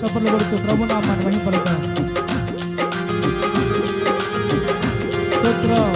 చప్పట్లు కొడుతూ ప్రభు నామాన్ని మహింపడతాం స్తోత్రం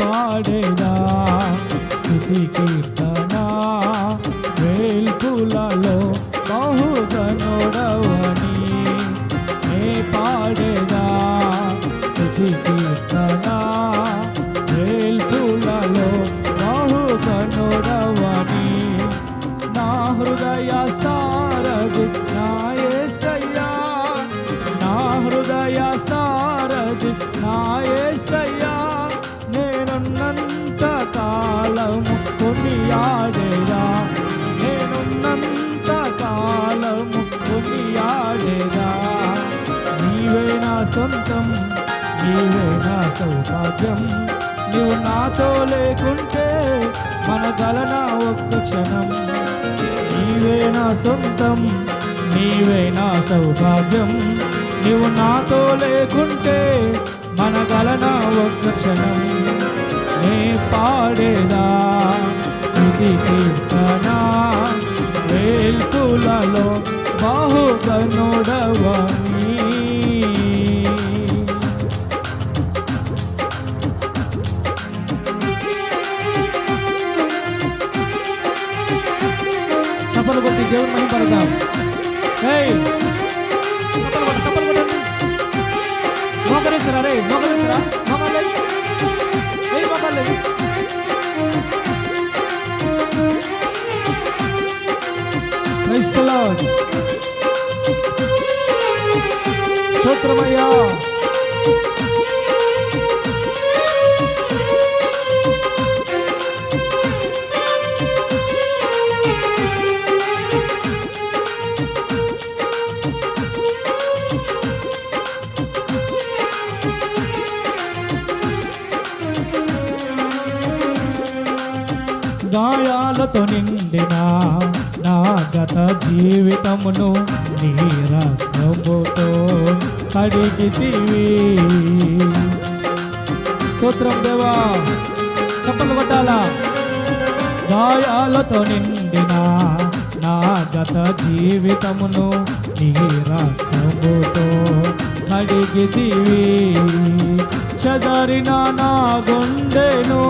పాడేదా? స్థుతి కీర్తన సొంతం. నీవే నా సౌభాగ్యం. నువ్వు నాతో లేకుంటే మన గలనా ఒక్క క్షణం. నీవే నా సొంతం. నీవే నా సౌభాగ్యం. నువ్వు నాతో లేకుంటే మన గలనా ఒక్క క్షణం. నే పాడేదా ఇది కీర్తన. వేల్పులలో బాహుగనుడవని चप्पल उगती जेवण नाही पडता नोकरेश्वरा रे नोकरेश्वरा मोकाले मोकाले Praise the Lord. Shotra Maya. గాయాలతో నిండిన నా గత జీవితమును నీ రక్తముతో కడిగితివి స్తోత్రం దేవా చెప్పలు పట్టాలా గాయాలతో నిండిన నా గత జీవితమును నీ రక్తముతో కడిగితివి చదరిన నా గుండెను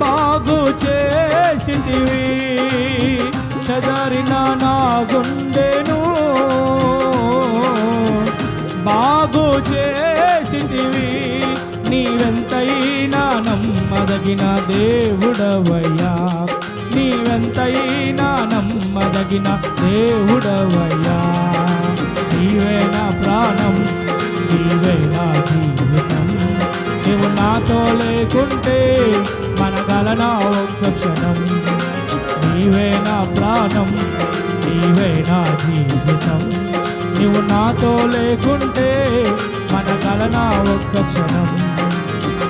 బాగు చేసితివి చదరిన నా గుండెను బాగు చేసితివి నీవెంతైనా నమ్మదగిన దేవుడవయ్యా. నీవెంతైనా నమ్మదగిన దేవుడవయ్యా. నీవే నా ప్రాణం నీవే నాతో లేకుంటే మనగలనా ఒక్క క్షణం? నీవే నా ప్రాణం నీవే నా జీవితం. నువ్వు నాతో లేకుంటే మనగలనా ఒక్క క్షణం?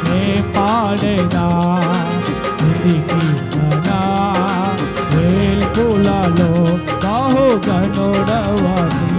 నే పాడేదా స్థుతి వేల్పులలో బాహుగనుడవని స్తోత్రం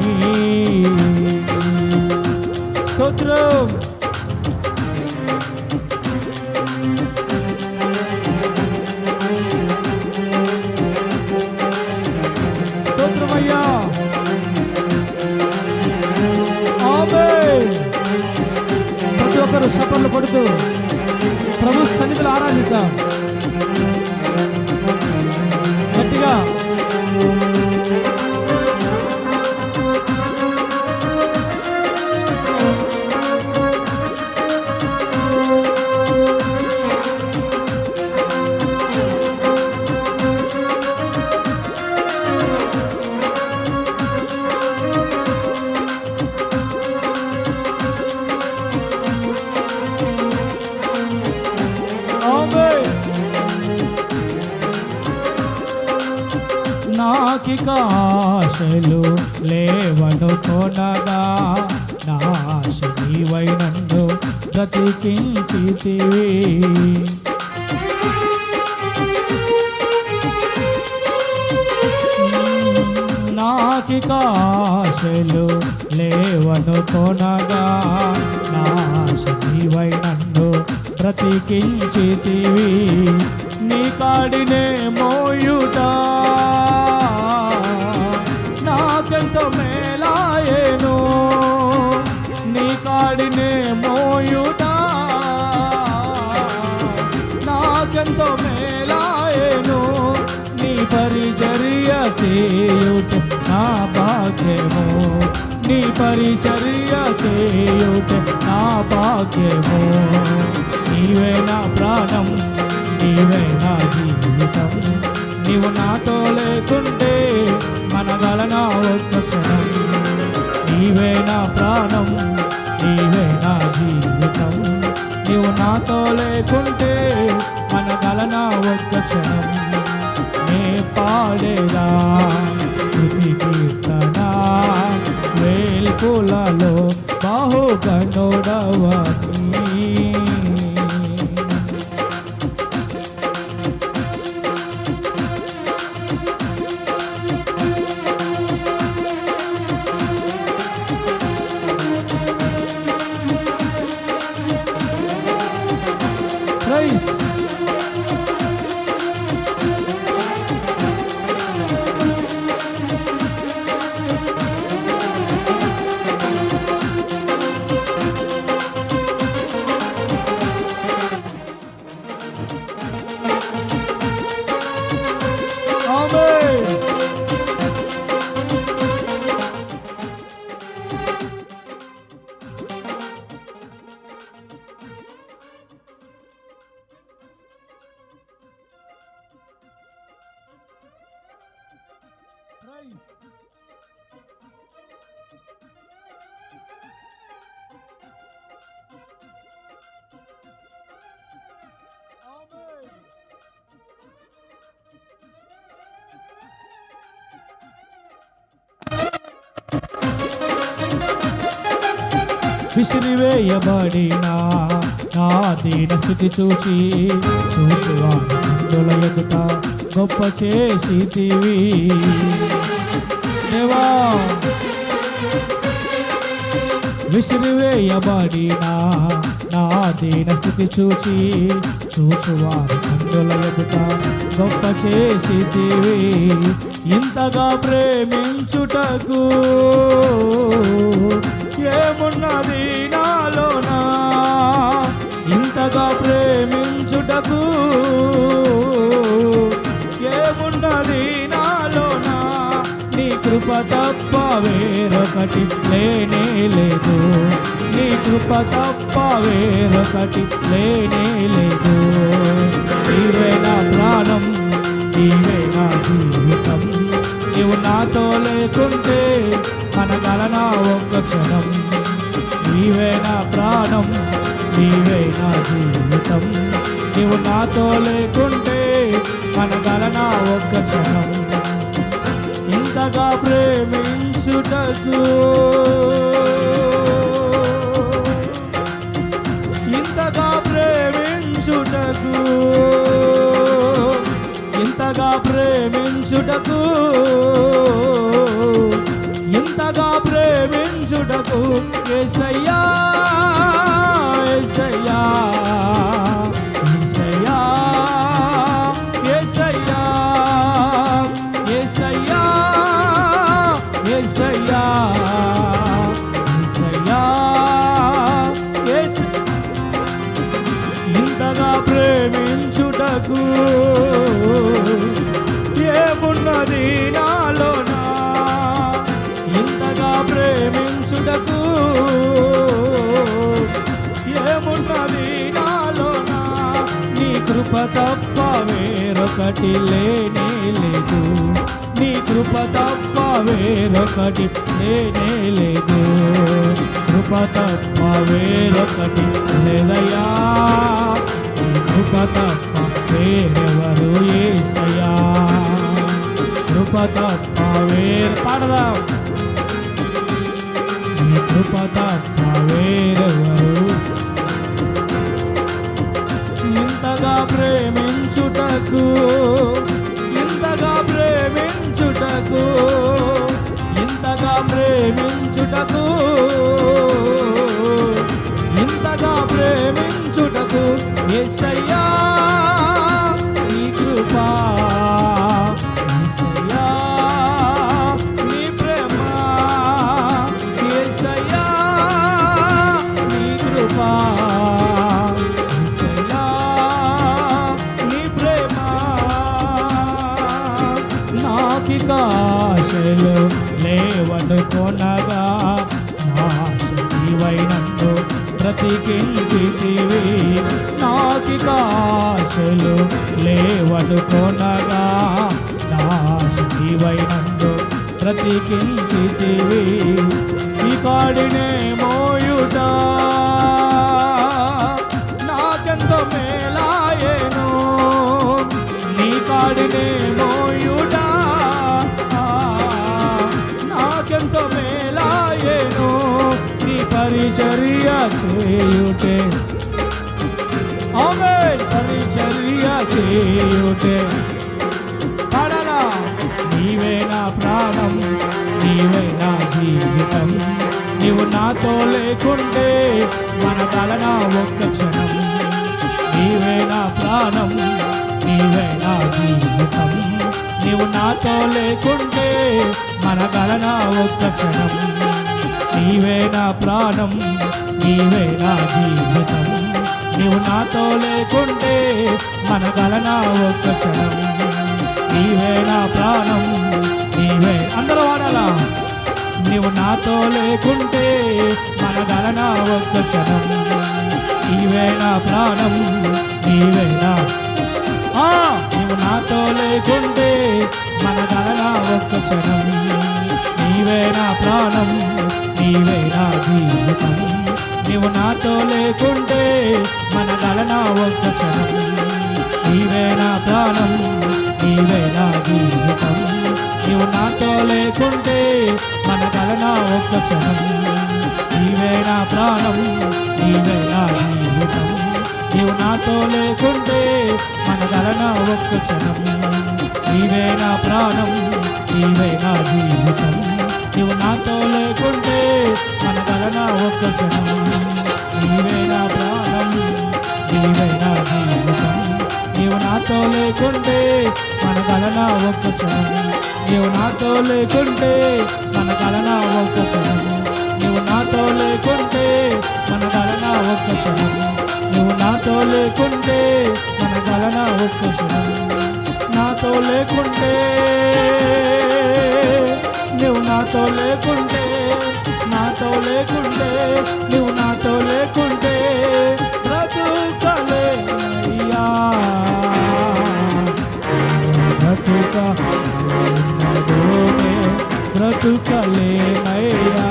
నీవై నన్ను బ్రతికించితివి నీ కాడినే మోయుట నాకెంత మేలాయేను నీ కాడినే మోయుట నాకెంత మేలాయేను నీ పరిచర్య చేయుట నా భాగ్యము. నీ పరిచర్య చేయుట నా భాగ్యము. నీవే నా ప్రాణం నీవే నా జీవితం. నీవు నాతో లేకుంటే మనగలనా ఒక్క క్షణం. నీవే నా ప్రాణం నీవే నా జీవితం. నీవు నాతో లేకుంటే మనగలనా ఒక్క క్షణం. నే పాడేదా? వేల్పులలో బాహుగనుడవని విసిరివేయబడిన నా దీన స్థితి చూచి చూచువా. ఎదుట గొప్ప చేసితివి దేవా విసిరివేయబడిన నా దీన స్థితి చూచి చూచువారు అందుల గొప్ప చేసితివి ఇంతగా ప్రేమించుటకు ఏమున్నది నాలోనా ఇంతగా ప్రేమించుటకు ఏమున్నది నాలోనా నీ కృప తప్ప వేరొకటి లేనే లేదు. నీ కృప తప్ప వేరొకటి లేనే లేదు. నీవే నా ప్రాణం నీవే నా జీవితం. నీవు నాతో లేకుంటే మనగలనా ఒక్క క్షణం. నీవే నా ప్రాణం నీవే నా జీవితం. నీవు నాతో లేకుంటే మనగలనా ఒక్క క్షణం. ఇంతగా ప్రేమించుటకు ఇంతగా ప్రేమించుటకు ఇంతగా ప్రేమించుటకు ఇంతగా ప్రేమించుటకు ఏసయ్యా ఏసయ్యా ఏసయ్యా ఏసయ్యా ఏసయ్యా ఏసయ్యా ఏసయ్యా ఇంతగా ప్రేమించుటకు కృప తప్ప వేరొకటి లేనే లేదు. నీ కృప తప్ప వేరొకటి లేనే లేదు. కృప తప్ప వేరొకటి లేదయా కృప తప్ప వేరెవరు ఏసయా కృప తప్ప వేరు పాడదాం. నీ కృప తప్ప వేరెవరు ప్రేమించుటకు ఇంతగా ప్రేమించుటకు ఇంతగా ప్రేమించుటకు ఇంతగా ప్రేమించుటకు ఎస్సయ్యా నీ కృపా ఆశలు లేవనుకొనగా నాశివై నన్ను బ్రతికించితివి నాకిక ఆశలు లేవనుకొనగా నాశివై నన్ను బ్రతికించితివి ఈ కాడినే మోయుట నాకెంత మేలాయేను. నీ కాడినే పరిచర్య చేయుటే ఆమె పరిచర్య చేయుటే పాడరా నీవే నా ప్రాణం నీవే నా జీవితం. నీవు నాతో లేకుంటే మన కలన ఒక్క క్షణం. నీవే నా ప్రాణం నీవే నా జీవితం. నీవు నాతో లేకుంటే మన కలన ఒక్క క్షణం. నీవే నా ప్రాణం నీవే నా జీవితం. నీవు నాతో లేకుంటే మన గలన ఒక్క క్షణం. నీవే నా ప్రాణం నీవే అందరూ వాడాలా నీవు నాతో లేకుంటే మన గలన ఒక్క క్షణం. నీవే నా ప్రాణం నీవే నా ప్రాణం నీవే జీవితం. నీవు నాతో లేకుంటే మన గలన ఒక్క క్షణం. నీవే నా ప్రాణం నీవే నా జీవితం. నీవు నాతో లేకుంటే మన గలన ఒక్క క్షణం. నీవే నా ప్రాణం నీవే నా జీవితం. నీవు నాతో లేకుంటే మన గలన ఒక్క క్షణం. నీవు నాతో లేకుంటే మన గలన ఒక్క క్షణం. నీవు నాతో లేకుంటే ఒక్క క్షణం నువ్వు నాతో లేకుంటే మన గలన ఒక్క క్షణం నాతో లేకుంటే నువ్వు నాతో లేకుంటే నాతో లేకుంటే నువ్వు నాతో లేకుంటే బ్రతుకలేనయ్యా బ్రతుక బ్రతుకలేనయ్యా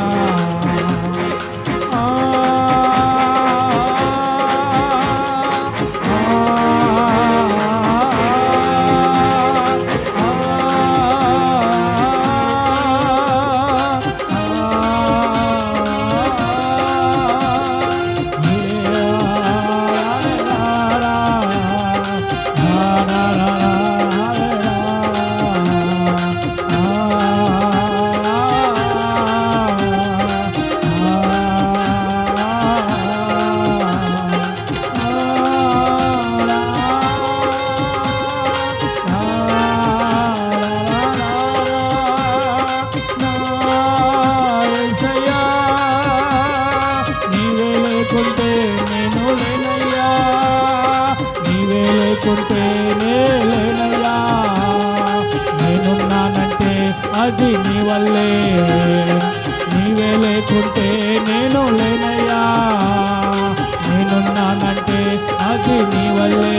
వల్లే నీవే లేకుంటే నేను లేనయ్యా. నేనున్నానంటే అది నీ వల్లే.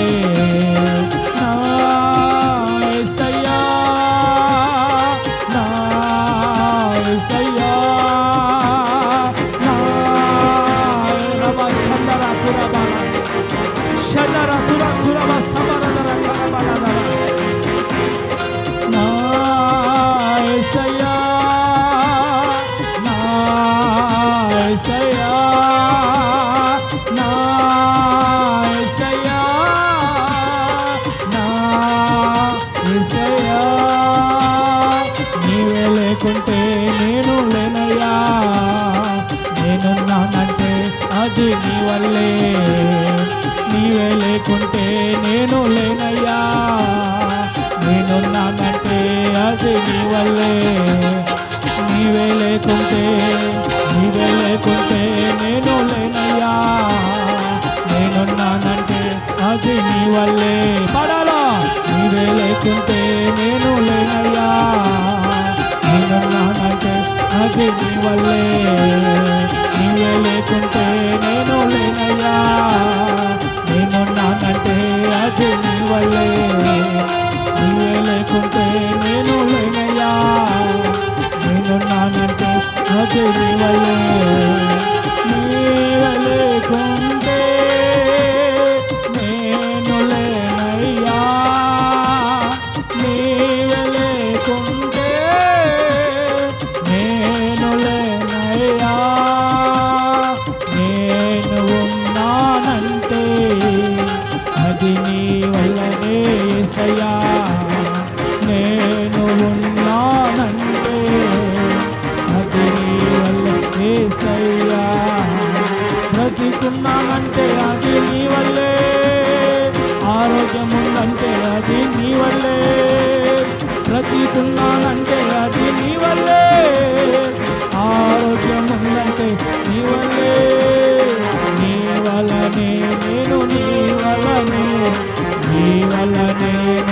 Yeah.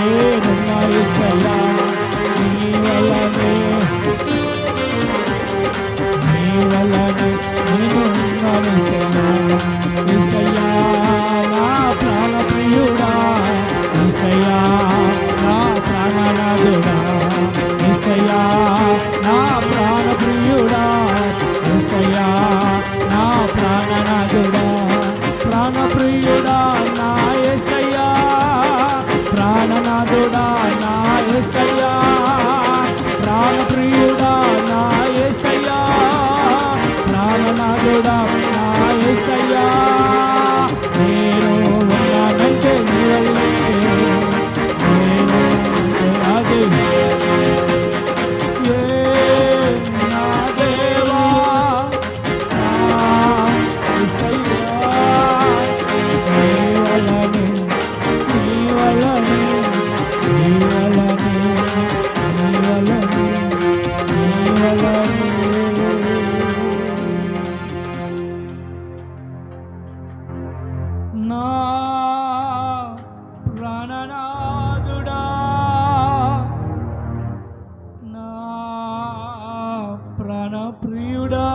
ప్రియుడా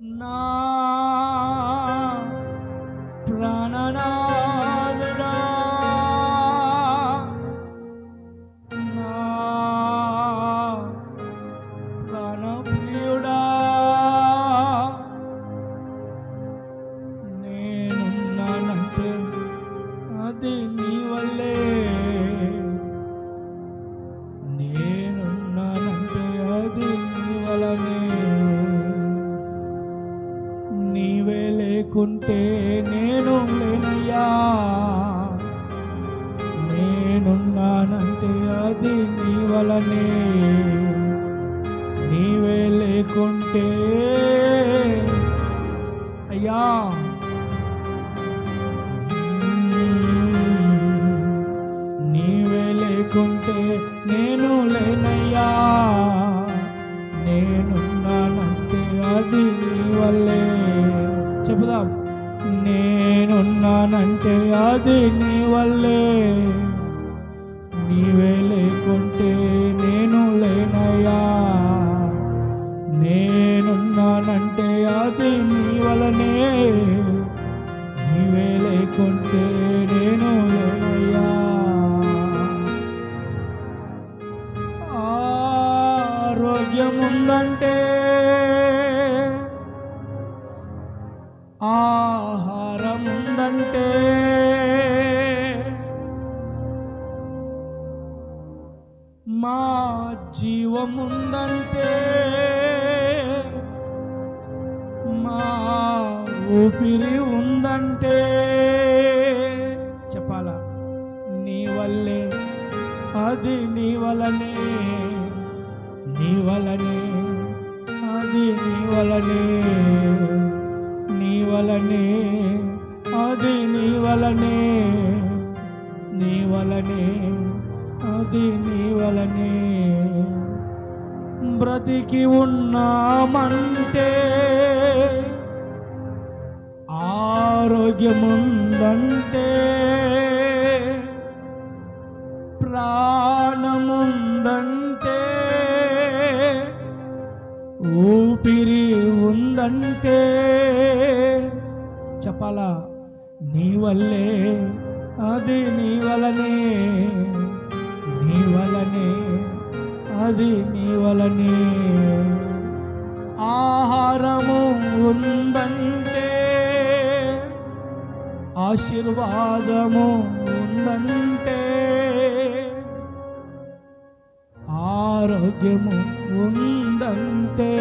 నా అది నీ వలనే. నీవే లేకుంటే. అయ్యా. నీవే లేకుంటే నేను లేనయ్యా. నేనున్నానంటే అది నీ వల్లే. చెబుదాం నేనున్నానంటే అది నీ వల్లే. నీ వలనే నీ వలనే అది నీ వలనే నీ వలనే అది నీ వలనే. బ్రతికి ఉన్నామంటే ఆరోగ్యముందంటే ఉందంటే చెప్పాలా? నీ వల్లే అది నీ వలనే నీ వలనే అది నీ వలనే. ఆహారము ఉందంటే ఆశీర్వాదము ఉందంటే ఆరోగ్యము ఉందంటే.